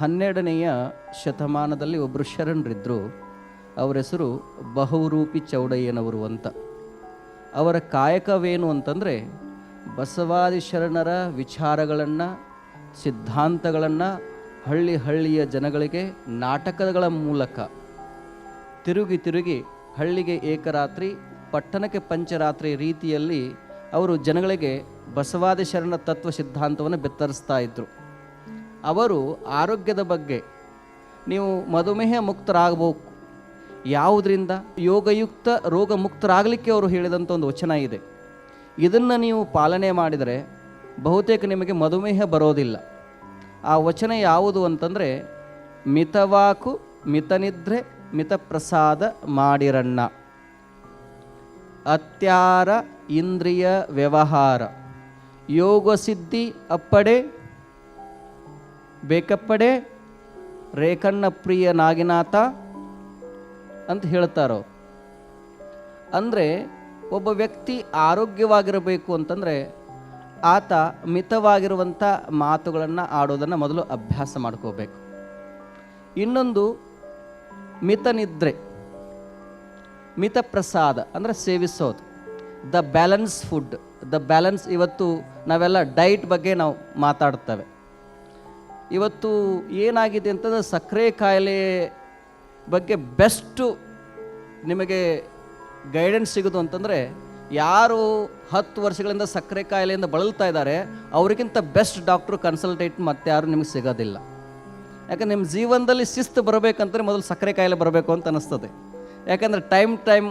ಹನ್ನೆರಡನೆಯ ಶತಮಾನದಲ್ಲಿ ಒಬ್ಬರು ಶರಣರಿದ್ದರು ಅವರ ಹೆಸರು ಬಹುರೂಪಿ ಚೌಡಯ್ಯನವರು ಅಂತ. ಅವರ ಕಾಯಕವೇನು ಅಂತಂದರೆ ಬಸವಾದಿ ಶರಣರ ವಿಚಾರಗಳನ್ನು, ಸಿದ್ಧಾಂತಗಳನ್ನು ಹಳ್ಳಿ ಹಳ್ಳಿಯ ಜನಗಳಿಗೆ ನಾಟಕಗಳ ಮೂಲಕ. ತಿರುಗಿ ತಿರುಗಿ ಹಳ್ಳಿಗೆ ಏಕರಾತ್ರಿ, ಪಟ್ಟಣಕ್ಕೆ ಪಂಚರಾತ್ರಿ ರೀತಿಯಲ್ಲಿ ಅವರು ಜನಗಳಿಗೆ ಬಸವಾದಿ ಶರಣ ತತ್ವ ಸಿದ್ಧಾಂತವನ್ನು ಬೆತ್ತರಿಸ್ತಾ ಇದ್ದರು ಅವರು ಆರೋಗ್ಯದ ಬಗ್ಗೆ. ನೀವು ಮಧುಮೇಹ ಮುಕ್ತರಾಗಬೇಕು. ಯಾವುದರಿಂದ? ಯೋಗಯುಕ್ತ ರೋಗ ಮುಕ್ತರಾಗಲಿಕ್ಕೆ ಅವರು ಹೇಳಿದಂಥ ಒಂದು ವಚನ ಇದೆ. ಇದನ್ನು ನೀವು ಪಾಲನೆ ಮಾಡಿದರೆ ಬಹುತೇಕ ನಿಮಗೆ ಮಧುಮೇಹ ಬರೋದಿಲ್ಲ. ಆ ವಚನ ಯಾವುದು ಅಂತಂದರೆ, ಮಿತವಾಕು ಮಿತನಿದ್ರೆ ಮಿತಪ್ರಸಾದ ಮಾಡಿರಣ್ಣ. ಅತ್ಯಾರ ಇಂದ್ರಿಯ ವ್ಯವಹಾರ. ಯೋಗ ಸಿದ್ಧಿ ಅಪ್ಪಡೆ ಬೇಕಪ್ಪಡೆ ರೇಖಣ್ಣ ಪ್ರಿಯ ನಾಗಿನಾಥ ಅಂತ ಹೇಳ್ತಾರೋ. ಅಂದರೆ ಒಬ್ಬ ವ್ಯಕ್ತಿ ಆರೋಗ್ಯವಾಗಿರಬೇಕು ಅಂತಂದರೆ ಆತ ಮಿತವಾಗಿರುವಂಥ ಮಾತುಗಳನ್ನು ಆಡೋದನ್ನು ಮೊದಲು ಅಭ್ಯಾಸ ಮಾಡ್ಕೋಬೇಕು. ಇನ್ನೊಂದು ಮಿತ ನಿದ್ರೆ, ಮಿತ ಪ್ರಸಾದ ಅಂದರೆ ಸೇವಿಸೋದು. The balance food, the balance ಇವತ್ತು ನಾವೆಲ್ಲ ಡೈಟ್ ಬಗ್ಗೆ ನಾವು ಮಾತಾಡ್ತೇವೆ. ಇವತ್ತು ಏನಾಗಿದೆ ಅಂತಂದರೆ ಸಕ್ಕರೆ ಕಾಯಿಲೆ ಬಗ್ಗೆ ಬೆಸ್ಟು ನಿಮಗೆ ಗೈಡೆನ್ಸ್ ಸಿಗೋದು ಅಂತಂದರೆ ಯಾರು ಹತ್ತು ವರ್ಷಗಳಿಂದ ಸಕ್ಕರೆ ಕಾಯಿಲೆಯಿಂದ ಬಳಲ್ತಾ ಇದ್ದಾರೆ, ಅವರಿಗಿಂತ ಬೆಸ್ಟ್ ಡಾಕ್ಟ್ರು ಕನ್ಸಲ್ಟೇಟ್ ಮತ್ತೆ ಯಾರು ನಿಮಗೆ ಸಿಗೋದಿಲ್ಲ. ಯಾಕಂದ್ರೆ ನಿಮ್ಮ ಜೀವನದಲ್ಲಿ ಶಿಸ್ತು ಬರಬೇಕಂದ್ರೆ ಮೊದಲು ಸಕ್ಕರೆ ಕಾಯಿಲೆ ಬರಬೇಕು ಅಂತ ಅನ್ನಿಸ್ತದೆ ಯಾಕಂದರೆ ಟೈಮ್ ಟೈಮ್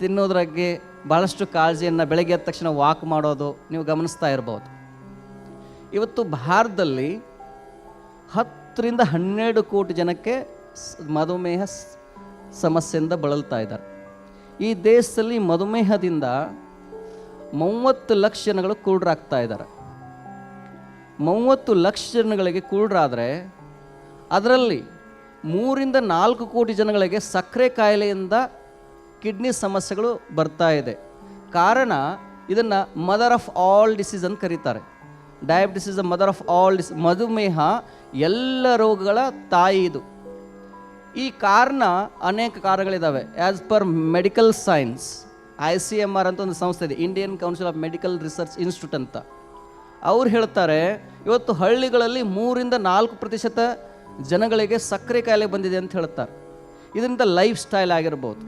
ತಿನ್ನೋದ್ರಾಗೆ ಭಾಳಷ್ಟು ಕಾಳಜಿಯನ್ನು ಬೆಳಗ್ಗೆ ಎದ್ದ ತಕ್ಷಣ ವಾಕ್ ಮಾಡೋದು ನೀವು ಗಮನಿಸ್ತಾ ಇರ್ಬೋದು. ಇವತ್ತು ಭಾರತದಲ್ಲಿ ಹತ್ತರಿಂದ ಹನ್ನೆರಡು ಕೋಟಿ ಜನಕ್ಕೆ ಮಧುಮೇಹ ಸಮಸ್ಯೆಯಿಂದ ಬಳಲ್ತಾ ಇದ್ದಾರೆ. ಈ ದೇಶದಲ್ಲಿ ಮಧುಮೇಹದಿಂದ ಮೂವತ್ತು ಲಕ್ಷ ಜನಗಳು ಕುರುಡರಾಗ್ತಾ ಇದ್ದಾರೆ. ಮೂವತ್ತು ಲಕ್ಷ ಜನಗಳಿಗೆ ಕೂಡ್ರಾದರೆ ಅದರಲ್ಲಿ ಮೂರಿಂದ ನಾಲ್ಕು ಕೋಟಿ ಜನಗಳಿಗೆ ಸಕ್ಕರೆ ಕಾಯಿಲೆಯಿಂದ ಕಿಡ್ನಿ ಸಮಸ್ಯೆಗಳು ಬರ್ತಾ ಇದೆ. ಕಾರಣ ಇದನ್ನು ಮದರ್ ಆಫ್ ಆಲ್ ಡಿಸೀಸ್ ಅಂತ ಕರೀತಾರೆ. Diabetes is the mother of all dis ಮಧುಮೇಹ ಎಲ್ಲ ರೋಗಗಳ ತಾಯಿ ಇದು. ಈ ಕಾರಣ ಅನೇಕ ಕಾರಣಗಳಿದ್ದಾವೆ as per medical science I C M R ಅಂತ ಒಂದು ಸಂಸ್ಥೆ ಇದೆ. Indian council of medical research institute ಅಂತ. ಅವ್ರು ಹೇಳ್ತಾರೆ, ಇವತ್ತು ಹಳ್ಳಿಗಳಲ್ಲಿ ಮೂರಿಂದ ನಾಲ್ಕು ಪ್ರತಿಶತ ಜನಗಳಿಗೆ ಸಕ್ಕರೆ ಕಾಯಿಲೆ ಬಂದಿದೆ ಅಂತ ಹೇಳ್ತಾರೆ. ಇದರಿಂದ ಲೈಫ್ ಸ್ಟೈಲ್ ಆಗಿರ್ಬೋದು.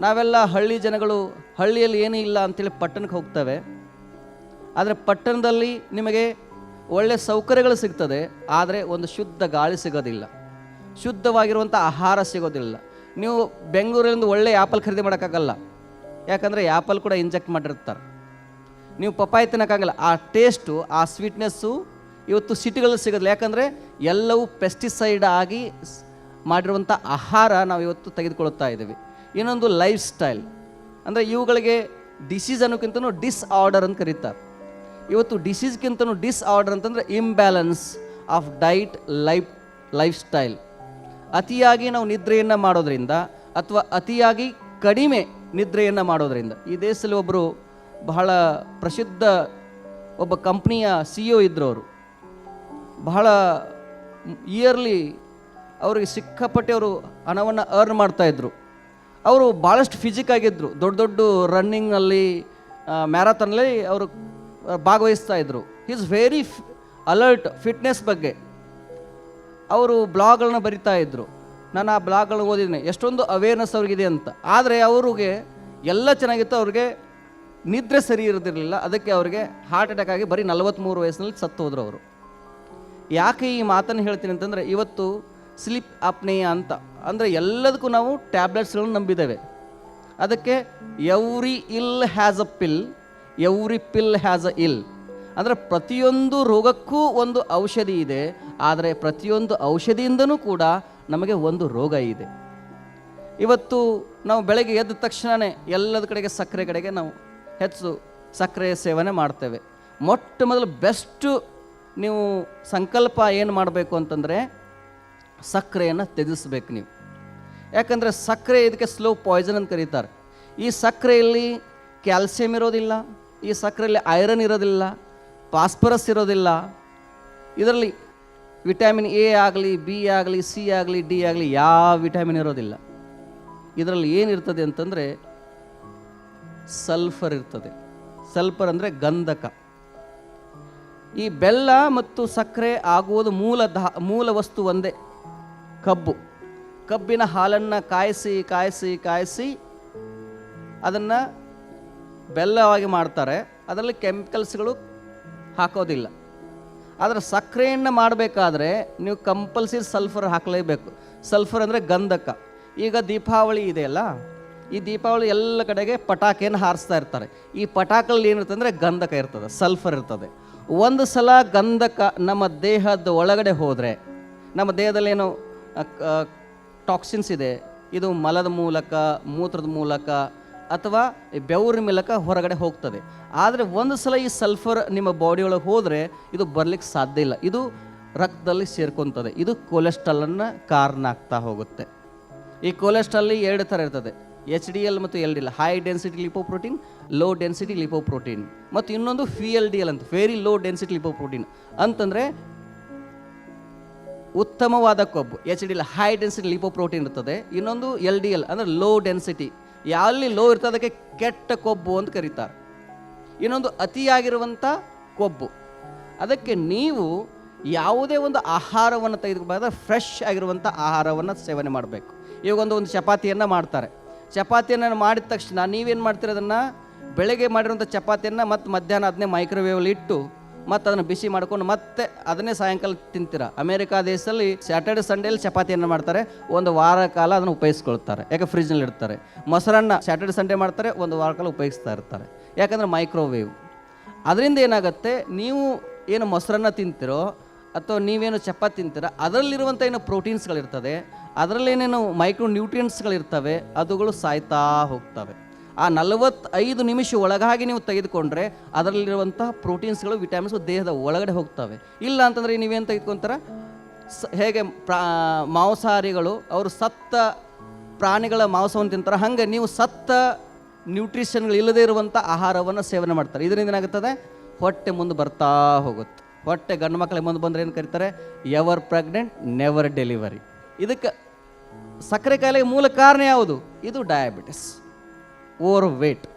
ನಾವೆಲ್ಲ ಹಳ್ಳಿ ಜನಗಳು ಹಳ್ಳಿಯಲ್ಲಿ ಏನೂ ಇಲ್ಲ ಅಂತೇಳಿ ಪಟ್ಟಣಕ್ಕೆ ಹೋಗ್ತವೆ. ಆದರೆ ಪಟ್ಟಣದಲ್ಲಿ ನಿಮಗೆ ಒಳ್ಳೆಯ ಸೌಕರ್ಯಗಳು ಸಿಗ್ತದೆ, ಆದರೆ ಒಂದು ಶುದ್ಧ ಗಾಳಿ ಸಿಗೋದಿಲ್ಲ. ಶುದ್ಧವಾಗಿರುವಂಥ ಆಹಾರ ಸಿಗೋದಿಲ್ಲ. ನೀವು ಬೆಂಗಳೂರಿನಿಂದ ಒಳ್ಳೆ ಆ್ಯಪಲ್ ಖರೀದಿ ಮಾಡೋಕ್ಕಾಗಲ್ಲ. ಯಾಕಂದರೆ ಆ್ಯಪಲ್ ಕೂಡ ಇಂಜೆಕ್ಟ್ ಮಾಡಿರ್ತಾರೆ. ನೀವು ಪಪ್ಪಾಯಿ ತಿನ್ನೋಕ್ಕಾಗಲ್ಲ. ಆ ಟೇಸ್ಟು ಆ ಸ್ವೀಟ್ನೆಸ್ಸು ಇವತ್ತು ಸಿಟಿಗಳಲ್ಲಿ ಸಿಗೋದಿಲ್ಲ. ಯಾಕಂದರೆ ಎಲ್ಲವೂ ಪೆಸ್ಟಿಸೈಡ್ ಆಗಿ ಮಾಡಿರುವಂಥ ಆಹಾರ ನಾವು ಇವತ್ತು ತೆಗೆದುಕೊಳ್ತಾ ಇದ್ದೀವಿ. ಇನ್ನೊಂದು ಲೈಫ್ ಸ್ಟೈಲ್ ಅಂದರೆ ಇವುಗಳಿಗೆ ಡಿಸೀಸ್ ಅನ್ನೋಕ್ಕಿಂತನೂ ಡಿಸ್ಆರ್ಡರ್ ಅಂತ ಕರೀತಾರೆ. ಇವತ್ತು ಡಿಸೀಸ್ಗಿಂತನೂ ಡಿಸ್ಆರ್ಡರ್ ಅಂತಂದರೆ imbalance of diet life lifestyle ಅತಿಯಾಗಿ ನಾವು ನಿದ್ರೆಯನ್ನು ಮಾಡೋದ್ರಿಂದ ಅಥವಾ ಅತಿಯಾಗಿ ಕಡಿಮೆ ನಿದ್ರೆಯನ್ನು ಮಾಡೋದ್ರಿಂದ. ಈ ದೇಶದಲ್ಲಿ ಒಬ್ಬರು ಬಹಳ ಪ್ರಸಿದ್ಧ ಒಬ್ಬ ಕಂಪ್ನಿಯ ಸಿ ಇ ಇದ್ದರು ಅವರು ಬಹಳ ಇಯರ್ಲಿ ಅವರಿಗೆ ಸಿಕ್ಕಾಪಟ್ಟೆ ಅವರು ಹಣವನ್ನು ಅರ್ನ್ ಮಾಡ್ತಾಯಿದ್ರು ಅವರು ಭಾಳಷ್ಟು ಫಿಸಿಕ್ ಆಗಿದ್ದರು ದೊಡ್ಡ ದೊಡ್ಡ ರನ್ನಿಂಗ್ನಲ್ಲಿ ಮ್ಯಾರಥಾನಲ್ಲಿ ಅವರು ಭಾಗವಹಿಸ್ತಾ ಇದ್ದರು ಈಸ್ ವೆರಿ ಅಲರ್ಟ್ ಫಿಟ್ನೆಸ್ ಬಗ್ಗೆ. ಅವರು ಬ್ಲಾಗ್ಗಳನ್ನ ಬರಿತಾ ಇದ್ದರು ನಾನು ಆ ಬ್ಲಾಗ್ಗಳನ್ನ ಓದಿದ್ದೀನಿ ಎಷ್ಟೊಂದು ಅವೇರ್ನೆಸ್ ಅವ್ರಿಗಿದೆ ಅಂತ. ಆದರೆ ಅವ್ರಿಗೆ ಎಲ್ಲ ಚೆನ್ನಾಗಿತ್ತು. ಅವ್ರಿಗೆ ನಿದ್ರೆ ಸರಿ ಇರೋದಿರಲಿಲ್ಲ. ಅದಕ್ಕೆ ಅವರಿಗೆ ಹಾರ್ಟ್ ಅಟ್ಯಾಕ್ ಆಗಿ ಬರೀ ನಲವತ್ತ್ಮೂರು ವಯಸ್ಸಿನಲ್ಲಿ ಸತ್ತು ಹೋದ್ರು ಅವರು. ಯಾಕೆ ಈ ಮಾತನ್ನು ಹೇಳ್ತೀನಿ ಅಂತಂದರೆ, ಇವತ್ತು ಸ್ಲಿಪ್ ಅಪ್ನೇಯ ಅಂತ. ಅಂದರೆ ಎಲ್ಲದಕ್ಕೂ ನಾವು ಟ್ಯಾಬ್ಲೆಟ್ಸ್ಗಳನ್ನು ನಂಬಿದ್ದೇವೆ. ಅದಕ್ಕೆ every ill has a pill every pill has a ill ಅಂದರೆ ಪ್ರತಿಯೊಂದು ರೋಗಕ್ಕೂ ಒಂದು ಔಷಧಿ ಇದೆ, ಆದರೆ ಪ್ರತಿಯೊಂದು ಔಷಧಿಯಿಂದನೂ ಕೂಡ ನಮಗೆ ಒಂದು ರೋಗ ಇದೆ. ಇವತ್ತು ನಾವು ಬೆಳಗ್ಗೆ ಎದ್ದ ತಕ್ಷಣವೇ ಎಲ್ಲದ ಕಡೆಗೆ ಸಕ್ಕರೆ ಕಡೆಗೆ ನಾವು ಹೆಚ್ಚು ಸಕ್ಕರೆ ಸೇವನೆ ಮಾಡ್ತೇವೆ. ಮೊಟ್ಟ ಮೊದಲು ಬೆಸ್ಟು ನೀವು ಸಂಕಲ್ಪ ಏನು ಮಾಡಬೇಕು ಅಂತಂದರೆ ಸಕ್ಕರೆಯನ್ನು ತ್ಯಜಿಸ್ಬೇಕು ನೀವು. ಯಾಕಂದರೆ ಸಕ್ಕರೆ ಇದಕ್ಕೆ ಸ್ಲೋ ಪಾಯ್ಸನ್ ಅಂತ ಕರೀತಾರೆ. ಈ ಸಕ್ಕರೆಯಲ್ಲಿ ಕ್ಯಾಲ್ಸಿಯಂ ಇರೋದಿಲ್ಲ ಈ ಸಕ್ಕರೆಯಲ್ಲಿ ಐರನ್ ಇರೋದಿಲ್ಲ, ಫಾಸ್ಫರಸ್ ಇರೋದಿಲ್ಲ. ಇದರಲ್ಲಿ ವಿಟಮಿನ್ ಎ ಆಗಲಿ, ಬಿ ಆಗಲಿ, ಸಿ ಆಗಲಿ, ಡಿ ಆಗಲಿ ಯಾವ ವಿಟಮಿನ್ ಇರೋದಿಲ್ಲ. ಇದರಲ್ಲಿ ಏನಿರ್ತದೆ ಅಂತಂದರೆ ಸಲ್ಫರ್ ಇರ್ತದೆ. ಸಲ್ಫರ್ ಅಂದರೆ ಗಂಧಕ. ಈ ಬೆಲ್ಲ ಮತ್ತು ಸಕ್ಕರೆ ಆಗುವುದು ಮೂಲ ಮೂಲ ವಸ್ತು ಒಂದೇ, ಕಬ್ಬು. ಕಬ್ಬಿನ ಹಾಲನ್ನು ಕಾಯಿಸಿ ಕಾಯಿಸಿ ಕಾಯಿಸಿ ಅದನ್ನು ಬೆಲ್ಲವಾಗಿ ಮಾಡ್ತಾರೆ, ಅದರಲ್ಲಿ ಕೆಮಿಕಲ್ಸ್ಗಳು ಹಾಕೋದಿಲ್ಲ. ಆದರೆ ಸಕ್ಕರೆಯನ್ನು ಮಾಡಬೇಕಾದ್ರೆ ನೀವು ಕಂಪಲ್ಸರಿ ಸಲ್ಫರ್ ಹಾಕಲೇಬೇಕು. ಸಲ್ಫರ್ ಅಂದರೆ ಗಂಧಕ. ಈಗ ದೀಪಾವಳಿ ಇದೆಯಲ್ಲ ಈ ದೀಪಾವಳಿ ಎಲ್ಲ ಕಡೆಗೆ ಪಟಾಕಿಯನ್ನು ಹಾರಿಸ್ತಾ ಇರ್ತಾರೆ. ಈ ಪಟಾಕಲ್ಲಿ ಏನಿರ್ತದೆ ಅಂದರೆ ಗಂಧಕ ಇರ್ತದೆ, ಸಲ್ಫರ್ ಇರ್ತದೆ. ಒಂದು ಸಲ ಗಂಧಕ ನಮ್ಮ ದೇಹದ ಒಳಗಡೆ ಹೋದರೆ, ನಮ್ಮ ದೇಹದಲ್ಲಿ ಏನು ಟಾಕ್ಸಿನ್ಸ್ ಇದೆ, ಇದು ಮಲದ ಮೂಲಕ, ಮೂತ್ರದ ಮೂಲಕ ಅಥವಾ ಈ ಬೆವರಿನ ಮೂಲಕ ಹೊರಗಡೆ ಹೋಗ್ತದೆ. ಆದರೆ ಒಂದು ಸಲ ಈ ಸಲ್ಫರ್ ನಿಮ್ಮ ಬಾಡಿ ಒಳಗೆ ಹೋದರೆ ಇದು ಬರಲಿಕ್ಕೆ ಸಾಧ್ಯ ಇಲ್ಲ. ಇದು ರಕ್ತದಲ್ಲಿ ಸೇರ್ಕೊತದೆ. ಇದು ಕೊಲೆಸ್ಟ್ರಾಲನ್ನು ಕಾರಣ ಆಗ್ತಾ ಹೋಗುತ್ತೆ. ಈ ಕೊಲೆಸ್ಟ್ರಾಲ್ ಎರಡು ಥರ ಇರ್ತದೆ. ಎಚ್ ಡಿ ಎಲ್ ಮತ್ತು L D L high density lipoprotein low density lipoprotein ಮತ್ತು ಇನ್ನೊಂದು ಫಿ ಎಲ್ ಡಿ ಎಲ್ ಅಂತ ವೆರಿ ಲೋ ಡೆನ್ಸಿಟಿ ಲಿಪೋಪ್ರೋಟೀನ್ ಅಂತಂದರೆ ಉತ್ತಮವಾದ ಕೊಬ್ಬು. H D L high density lipoprotein ಇರ್ತದೆ. ಇನ್ನೊಂದು ಎಲ್ ಡಿ ಎಲ್ ಅಂದರೆ ಲೋ ಡೆನ್ಸಿಟಿ ಎಲ್ಲಿ ಲೋ ಇರ್ತದೆ ಅದಕ್ಕೆ ಕೆಟ್ಟ ಕೊಬ್ಬು ಅಂತ ಕರೀತಾರೆ. ಇನ್ನೊಂದು ಅತಿಯಾಗಿರುವಂಥ ಕೊಬ್ಬು. ಅದಕ್ಕೆ ನೀವು ಯಾವುದೇ ಒಂದು ಆಹಾರವನ್ನು ತೆಗೆದುಕೊಂಡಾಗ ಫ್ರೆಶ್ ಆಗಿರುವಂಥ ಆಹಾರವನ್ನು ಸೇವನೆ ಮಾಡಬೇಕು. ಇವಾಗ ಒಂದು ಒಂದು ಚಪಾತಿಯನ್ನು ಮಾಡ್ತಾರೆ. ಚಪಾತಿಯನ್ನು ಮಾಡಿದ ತಕ್ಷಣ ನೀವೇನು ಮಾಡ್ತೀರ ಅದನ್ನು? ಬೆಳಗ್ಗೆ ಮಾಡಿರುವಂಥ ಚಪಾತಿಯನ್ನು ಮತ್ತು ಮಧ್ಯಾಹ್ನ ಅದನ್ನೇ ಮೈಕ್ರೋವೇವಲ್ಲಿ ಇಟ್ಟು ಮತ್ತು ಅದನ್ನು ಬಿಸಿ ಮಾಡ್ಕೊಂಡು ಮತ್ತೆ ಅದನ್ನೇ ಸಾಯಂಕಾಲ ತಿಂತೀರ. ಅಮೇರಿಕಾ ದೇಶದಲ್ಲಿ ಸ್ಯಾಟರ್ಡೆ ಸಂಡೇಲಿ ಚಪಾತಿಯನ್ನು ಮಾಡ್ತಾರೆ, ಒಂದು ವಾರ ಕಾಲ ಅದನ್ನು ಉಪಯೋಗಿಸ್ಕೊಳ್ತಾರೆ. ಯಾಕೆ ಫ್ರಿಜ್ನಲ್ಲಿ ಇಡ್ತಾರೆ? ಮೊಸರನ್ನ ಸ್ಯಾಟರ್ಡೆ ಸಂಡೇ ಮಾಡ್ತಾರೆ, ಒಂದು ವಾರ ಕಾಲ ಉಪಯೋಗಿಸ್ತಾ ಇರ್ತಾರೆ. ಯಾಕಂದರೆ ಮೈಕ್ರೋವೇವ್ ಅದರಿಂದ ಏನಾಗುತ್ತೆ? ನೀವು ಏನು ಮೊಸರನ್ನ ತಿಂತಿರೋ, ಅಥವಾ ನೀವೇನು ಚಪಾತಿ ತಿಂತೀರ ಅದರಲ್ಲಿರುವಂಥ ಏನು ಪ್ರೋಟೀನ್ಸ್ಗಳಿರ್ತದೆ ಅದರಲ್ಲಿ ಏನೇನು ಮೈಕ್ರೋ ನ್ಯೂಟ್ರಿಯೆಂಟ್ಸ್ಗಳಿರ್ತವೆ ಅದುಗಳು ಸಾಯ್ತಾ ಹೋಗ್ತವೆ. ಆ ನಲವತ್ತೈದು ನಿಮಿಷ ಒಳಗಾಗಿ ನೀವು ತೆಗೆದುಕೊಂಡ್ರೆ ಅದರಲ್ಲಿರುವಂತಹ ಪ್ರೋಟೀನ್ಸ್ಗಳು ವಿಟಮಿನ್ಸ್ ದೇಹದ ಒಳಗಡೆ ಹೋಗ್ತವೆ. ಇಲ್ಲ ಅಂತಂದರೆ ನೀವೇನು ತೆಗೆದುಕೊಂತಾರ? ಸ, ಹೇಗೆ ಪ್ರಾ, ಮಾಂಸಾಹಾರಿಗಳು, ಅವರು ಸತ್ತ ಪ್ರಾಣಿಗಳ ಮಾಂಸವನ್ನು ತಿಂತಾರೆ. ಹಾಗೆ ನೀವು ಸತ್ತ ನ್ಯೂಟ್ರಿಷನ್ಗಳು ಇಲ್ಲದೇ ಇರುವಂಥ ಆಹಾರವನ್ನು ಸೇವನೆ ಮಾಡ್ತಾರೆ. ಇದರಿಂದ ಏನಾಗುತ್ತದೆ? ಹೊಟ್ಟೆ ಮುಂದೆ ಬರ್ತಾ ಹೋಗುತ್ತೆ. ಹೊಟ್ಟೆ ಗಂಡು ಮಕ್ಕಳಿಗೆ ಮುಂದೆ ಬಂದರೆ ಏನು ಕರೀತಾರೆ? ಎವರ್ ಪ್ರೆಗ್ನೆಂಟ್ ನೆವರ್ ಡೆಲಿವರಿ ಇದಕ್ಕೆ ಸಕ್ಕರೆ ಕಾಯಿಲೆಗೆ ಮೂಲ ಕಾರಣ ಯಾವುದು? ಇದು ಡಯಾಬಿಟಿಸ್ overweight